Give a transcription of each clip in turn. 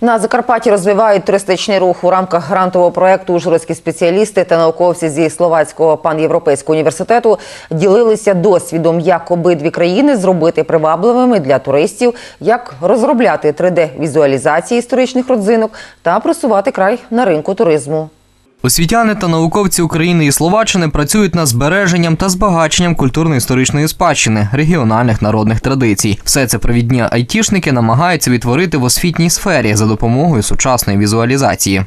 На Закарпатті розвивають туристичний рух у рамках грантового проекту. Ужгородські спеціалісти та науковці зі словацького панєвропейського університету ділилися досвідом, як обидві країни зробити привабливими для туристів, як розробляти 3D-візуалізації історичних родзинок та просувати край на ринку туризму. Освітяни та науковці України і Словаччини працюють над збереженням та збагаченням культурно-історичної спадщини, регіональних народних традицій. Все це провідні айтішники намагаються відтворити в освітній сфері за допомогою сучасної візуалізації.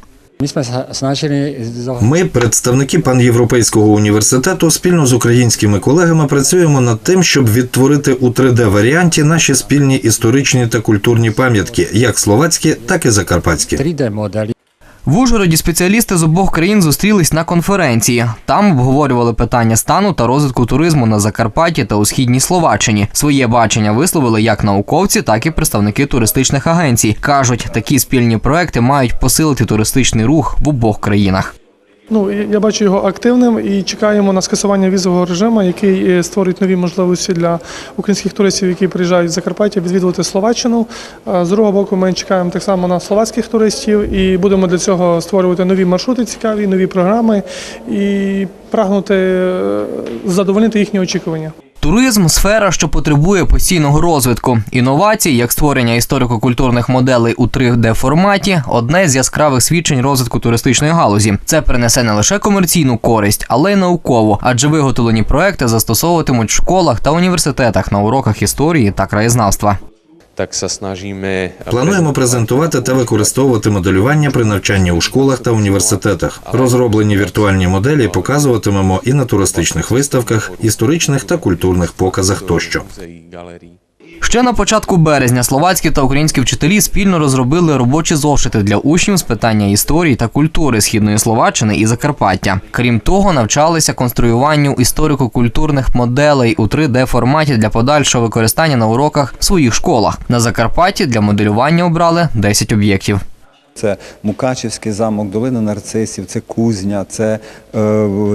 Ми, представники панєвропейського університету, спільно з українськими колегами працюємо над тим, щоб відтворити у 3D-варіанті наші спільні історичні та культурні пам'ятки, як словацькі, так і закарпатські. 3D modely. В Ужгороді спеціалісти з обох країн зустрілись на конференції. Там обговорювали питання стану та розвитку туризму на Закарпатті та у східній Словаччині. Своє бачення висловили як науковці, так і представники туристичних агенцій. кажуть, такі спільні проекти мають посилити туристичний рух в обох країнах. Ну, я бачу його активним і чекаємо на скасування візового режиму, який е, створить нові можливості для українських туристів, які приїжджають з Закарпаття, відвідувати Словаччину. З другого боку, ми чекаємо так само на словацьких туристів і будемо для цього створювати нові маршрути цікаві, нові програми і прагнути е, задовольнити їхні очікування. Туризм сфера, що потребує постійного розвитку. Інновації, як створення історико-культурних моделей у 3D форматі, одне з яскравих свідчень розвитку туристичної галузі. Це принесе не лише комерційну користь, але й наукову, адже виготовлені проекти застосовуватимуть в школах та університетах на уроках історії та краєзнавства. Sa snažíme... Плануємо презентувати та використовувати моделювання при навчанні у школах та університетах. Розроблені віртуальні моделі показуватимемо і на туристичних виставках, історичних та культурних показах тощо. Ще на початку березня словацькі та українські вчителі спільно розробили робочі зошити для учнів з питання історії та культури східної Словаччини і Закарпаття. Крім того, навчалися конструюванню історико-культурних моделей у 3D форматі для подальшого використання на уроках в своїх школах. На Закарпатті для моделювання обрали 10 об'єктів. Це Мукачівський замок, Долина Нарцисів, це Кузня, це е,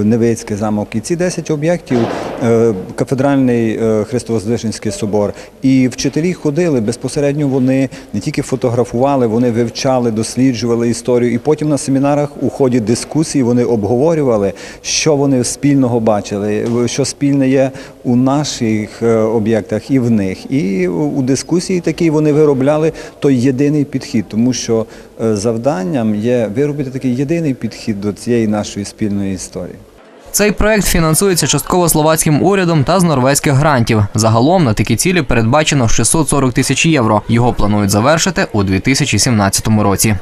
Невицький замок. І ці 10 об'єктів, кафедральний е, Христовоздвиженський собор. І вчителі ходили безпосередньо. Вони не тільки фотографували, вони вивчали, досліджували історію. І потім на семінарах у ході дискусії вони обговорювали, що вони спільного бачили, що спільне є у наших е, об'єктах і в них. І у дискусії такій вони виробляли той єдиний підхід, тому що е, завданням є виробити такий єдиний підхід до цієї нашої спільної історії. Цей проект фінансується частково словацьким урядом та з норвезьких грантів. Загалом на такі цілі передбачено 640 тисяч євро. Його планують завершити у 2017 році.